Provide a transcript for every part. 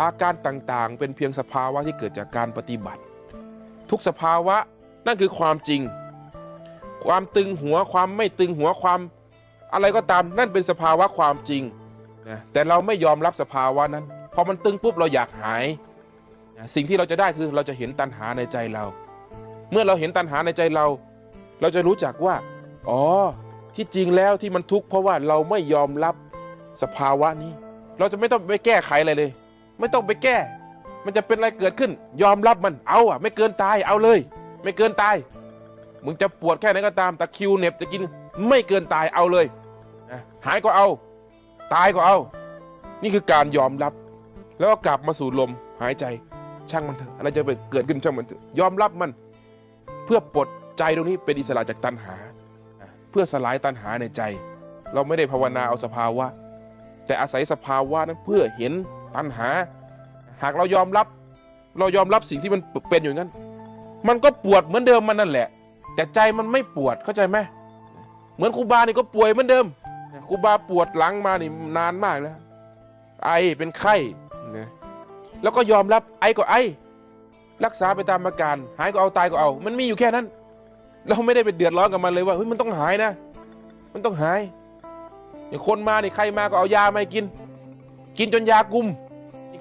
อาการต่างๆ เป็นเพียงสภาวะที่เกิดจากการปฏิบัติ ทุกสภาวะนั่นคือความจริง ความตึงหัวความไม่ตึงหัวความ อะไรก็ตามนั่นเป็นสภาวะความจริงนะแต่เราไม่ยอมรับสภาวะนั้นพอมันตึงปุ๊บเราอยากหายนะสิ่งที่เราจะได้คือเราจะเห็นตัณหาในใจเรา เมื่อเราเห็นตัณหาในใจเรา เราจะรู้จักว่า อ๋อ ที่จริงแล้วที่มันทุกข์เพราะว่าเราไม่ยอมรับสภาวะนี้ เราจะไม่ต้องไปแก้ไขอะไรเลย ไม่ต้องไปแก้ มันจะเป็นอะไรเกิดขึ้น ยอมรับมันเอาอะ ไม่เกินตายเอาเลย ไม่เกินตายมึงจะปวดแค่ไหนก็ตามตะคิวเน็บจะกินไม่เกินตายเอาเลยนะหายก็เอา ตายก็เอา นี่คือการยอมรับ แล้วก็กลับมาสู่ลมหายใจ ช่างมันเถอะอะไรจะไปเกิดขึ้นช่างมันเถอะยอมรับมัน เพื่อปลดใจตรงนี้เป็นอิสระจากตัณหา เพื่อสลายตัณหาในใจ เราไม่ได้ภาวนาเอาสภาวะ แต่อาศัยสภาวะนั้นเพื่อเห็นตัณหา หากเรายอมรับ เรายอมรับสิ่งที่มันเป็นอยู่งั้น มันก็ปวดเหมือนเดิมมันนั่นแหละ แต่ใจมันไม่ปวดเข้าใจไหมเหมือนครูบานี่ก็ป่วยเหมือนเดิมครูบาปวดหลังมานี่นานมากแล้ว ไอเป็นไข้นะแล้วก็ยอมรับไอก็ไอ รักษาไปตามอาการ หายก็เอาตายก็เอา มันมีอยู่แค่นั้น เราไม่ได้ไปเดือดร้อนกับมันเลยว่าเฮ้ยมันต้องหายนะ มันต้องหายอย่างคนมานี่ใครมาก็เอายามากิน กินจนยากุม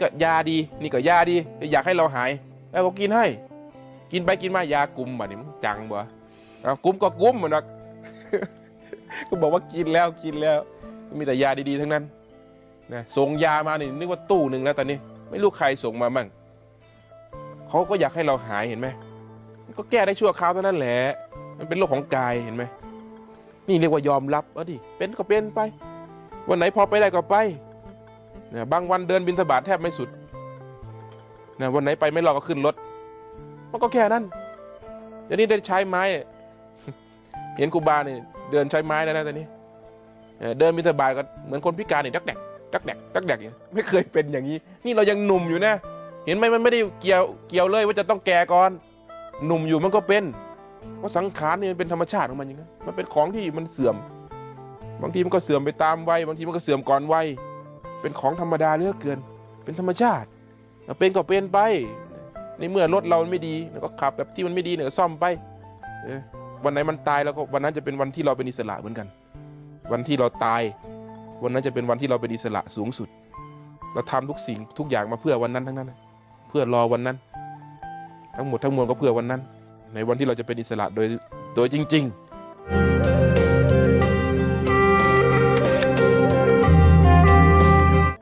ก็ยาดี นี่ก็ยาดี อยากให้เราหาย แล้วก็กินให้ กินไปกินมายากุมบ่นี่มันจังบ่เอากุมก็กุมเหมือนว่าก็บอกว่ากินแล้วกินแล้ว มีแต่ยาดีๆทั้งนั้นนะส่งยามาเนี่ยนึกว่าตู้หนึ่งแล้วตอนนี้ ไม่รู้ใครส่งมามั่งเขาก็อยากให้เราหายเห็นไหมก็แก้ได้ชั่วคราวเท่านั้นแหละมันเป็นโรคของกายเห็นไหมนี่เรียกว่ายอมรับเอาดิเป็นก็เป็นไป วันไหนพอไปได้ก็ไป นะบางวันเดินบินทบาทแทบไม่สุดนะวันไหนไปไม่รอก็ขึ้นรถมันก็แค่นั้นเดี๋ยวนี้ได้ใช้ไม้ เห็นครูบาเนี่ยเดินใช้ไม้แล้วนะตอนนี้เดินบินทบาทก็เหมือนคนพิการเนี่ยดักแดกดักแดกดักแดกอย่างไม่เคยเป็นอย่างนี้ นี่เรายังหนุ่มอยู่นะ เห็นไหมมันไม่ได้เกี่ยวเกี่ยวเลยว่าจะต้องแก่ก่อนหนุ่มอยู่มันก็เป็นเพราะสังขารนี่มันเป็นธรรมชาติของมันอย่างนั้นมันเป็นของที่มันเสื่อม บางทีมันก็เสื่อมไปตามวัยบางทีมันก็เสื่อมก่อนวัย เป็นของธรรมดาเหลือกเกิน เป็นธรรมชาติเป็นก็เป็นไปในเมื่อรถเราไม่ดีแล้วก็ขับแบบที่มันไม่ดีเนี่ยซ่อมไปเออวันไหนมันตายแล้วก็วันนั้นจะเป็นวันที่เราเป็นอิสระเหมือนกัน วันที่เราตาย วันนั้นจะเป็นวันที่เราเป็นอิสระสูงสุด เราทำทุกสิ่งทุกอย่างมาเพื่อวันนั้นทั้งนั้น เพื่อรอวันนั้น ทั้งหมดทั้งมวลก็เพื่อวันนั้น ในวันที่เราจะเป็นอิสระโดยโดยจริง ๆ